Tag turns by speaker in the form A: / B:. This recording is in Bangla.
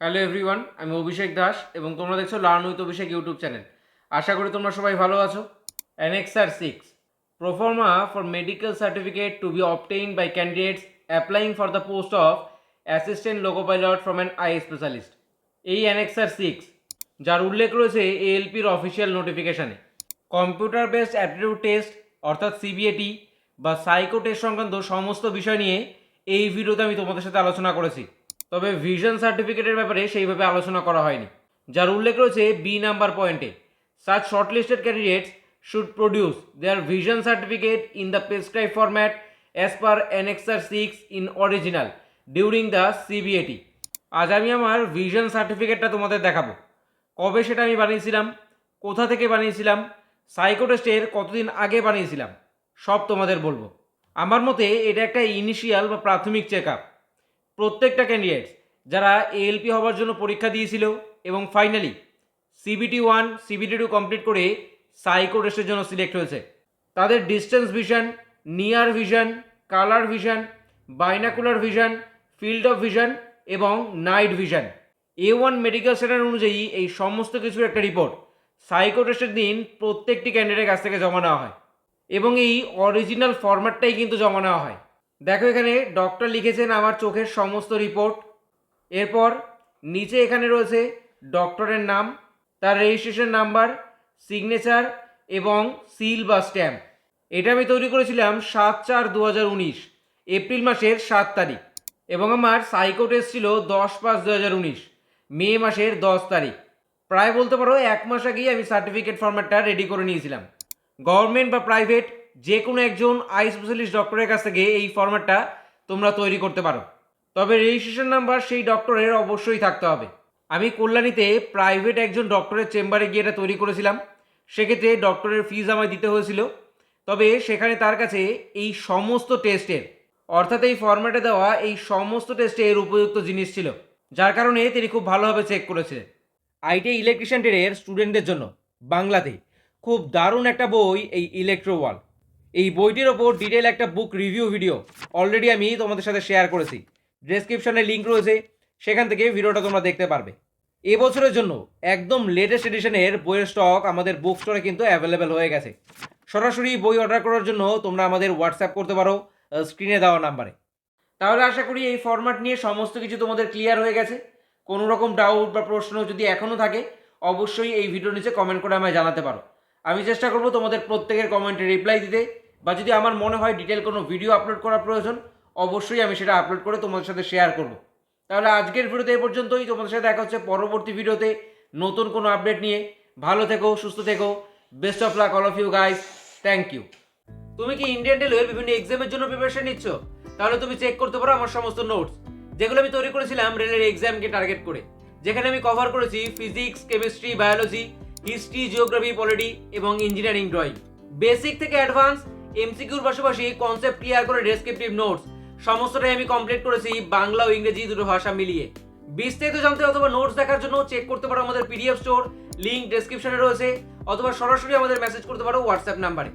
A: হ্যালো এভরিওয়ান, আমি অভিষেক দাস এবং তোমরা দেখছ learn with Abhishek YouTube channel. আশা করি তোমরা সবাই ভালো আছো। Annexure six proforma for medical certificate to be obtain by candidates applying for the post of assistant loco pilot from an eye specialist এই অ্যানেক্সার সিক্স যার উল্লেখ রয়েছে এএলপির অফিসিয়াল নোটিফিকেশানে কম্পিউটার বেসড অ্যাপটিটিউড টেস্ট অর্থাৎ সিবিএটি বা সাইকো টেস্ট সংক্রান্ত সমস্ত বিষয় নিয়ে এই ভিডিওতে আমি তোমাদের সাথে আলোচনা করেছি। তবে ভিশন সার্টিফিকেটের ব্যাপারে সেইভাবে আলোচনা করা হয়নি। যার উল্লেখ রয়েছে বি নাম্বার পয়েন্টে। Such shortlisted candidates should produce their vision certificate in the prescribe format as per annexure six in original during the CBAT. আজ আমি আমার ভিশন সার্টিফিকেটটা তোমাদের দেখাবো। কবে সেটা আমি বানিয়েছিলাম? কোথা থেকে বানিয়েছিলাম? সাইকো টেস্টের কতদিন আগে বানিয়েছিলাম? সব তোমাদের বলব। আমার মতে এটা একটা ইনিশিয়াল বা প্রাথমিক চেক আপ প্রত্যেকটা ক্যান্ডিডেটস যারা এএলপি হওয়ার জন্য পরীক্ষা দিয়েছিল এবং finally CBT one CBT two complete করে সাইকো টেস্টের জন্য সিলেক্ট হয়েছে। তাদের distance vision near vision colour vision binocular vision field of vision এবং night vision A one medical centre অনুযায়ী এই সমস্ত কিছুর একটা রিপোর্ট সাইকো টেস্টের দিন প্রত্যেকটি ক্যান্ডিডেটের কাছ থেকে জমা নেওয়া হয়। এবং এই অরিজিনাল ফরম্যাটটাই কিন্তু জমা নেওয়া হয়। দেখো এখানে ডক্টর লিখেছেন আমার চোখের সমস্ত রিপোর্ট এরপর নিচে এখানে রয়েছে ডক্টরের নাম, তার রেজিস্ট্রেশন নাম্বার সিগনেচার এবং সিল বা স্ট্যাম্প এটা আমি তৈরি করেছিলাম সাত চার দু এপ্রিল মাসের সাত তারিখ এবং আমার সাইকো টেস্ট ছিল দশ পাঁচ দু মে মাসের দশ তারিখ। প্রায় বলতে পারো এক মাস আগেই আমি সার্টিফিকেট ফরম্যাটটা রেডি করে নিয়েছিলাম। গভর্নমেন্ট বা প্রাইভেট যে কোনো একজন আই স্পেশালিস্ট ডক্টরের কাছ থেকে এই ফরম্যাটটা তোমরা তৈরি করতে পারো। তবে রেজিস্ট্রেশন নাম্বার সেই ডক্টরের অবশ্যই থাকতে হবে। আমি কল্যাণীতে প্রাইভেট একজন ডক্টরের চেম্বারে গিয়ে এটা তৈরি করেছিলাম। সেক্ষেত্রে ডক্টরের ফিজ আমায় দিতে হয়েছিল। তবে সেখানে তার কাছে এই সমস্ত টেস্টের, অর্থাৎ এই ফরম্যাটে দেওয়া এই সমস্ত টেস্টের উপযুক্ত জিনিস ছিল, যার কারণে তিনি খুব ভালোভাবে চেক করেছিলেন আইটি ইলেকট্রিশিয়ান ট্রেডের স্টুডেন্টদের জন্য, বাংলাতে। খুব দারুণ একটা বই এই ইলেকট্রো ওয়াল এই বইটির ওপর ডিটেল একটা বুক রিভিউ ভিডিও অলরেডি আমি তোমাদের সাথে শেয়ার করেছি। ডেসক্রিপশনে লিঙ্ক রয়েছে, সেখান থেকে ভিডিওটা তোমরা দেখতে পারবে। এবছরের জন্য একদম লেটেস্ট এডিশনের বইয়ের স্টক আমাদের বুক স্টোরে কিন্তু অ্যাভেলেবেল হয়ে গেছে। সরাসরি বই অর্ডার করার জন্য তোমরা আমাদের হোয়াটসঅ্যাপ করতে পারো স্ক্রিনে দেওয়া নাম্বারে তাহলে আশা করি এই ফরম্যাট নিয়ে সমস্ত কিছু তোমাদের ক্লিয়ার হয়ে গেছে। কোনো রকম ডাউট বা প্রশ্ন যদি এখনও থাকে, অবশ্যই এই ভিডিও নিচে কমেন্ট করে আমায় জানাতে পারো। আমি চেষ্টা করব তোমাদের প্রত্যেকের কমেন্টে রিপ্লাই দিতে। বা যদি আমার মনে হয় ডিটেল কোনো ভিডিও আপলোড করার প্রয়োজন, অবশ্যই আমি সেটা আপলোড করে তোমাদের সাথে শেয়ার করব। তাহলে আজকের ভিডিওতে এই পর্যন্তই। তোমাদের সাথে দেখা হচ্ছে পরবর্তী ভিডিওতে নতুন কোনো আপডেট নিয়ে। ভালো থেকো, সুস্থ থেকো। Best of luck all of you guys thank you তুমি কি ইন্ডিয়ান রেলওয়ের বিভিন্ন এক্সামের জন্য প্রিপারেশন নিচ্ছ? তাহলে তুমি চেক করতে পারো আমার সমস্ত নোটস যেগুলো আমি তৈরি করেছিলাম রেলের এক্সামকে টার্গেট করে। যেখানে আমি কভার করেছি physics chemistry biology history geography polity এবং ইঞ্জিনিয়ারিং ড্রয়িং বেসিক থেকে অ্যাডভান্স এমসিকিউর পাশাপাশি কনসেপ্ট ক্লিয়ার করে ডেসক্রিপটিভ নোটস সমস্তটাই আমি কমপ্লিট করেছি বাংলা ও ইংরেজি দুটো ভাষা মিলিয়ে। বিস্তারিত জানতে অথবা নোটস দেখার জন্য চেক করতে পারো আমাদের পিডিএফ স্টোর লিঙ্ক ডেসক্রিপশনে রয়েছে, অথবা সরাসরি আমাদের মেসেজ করতে পারো হোয়াটসঅ্যাপ নাম্বারে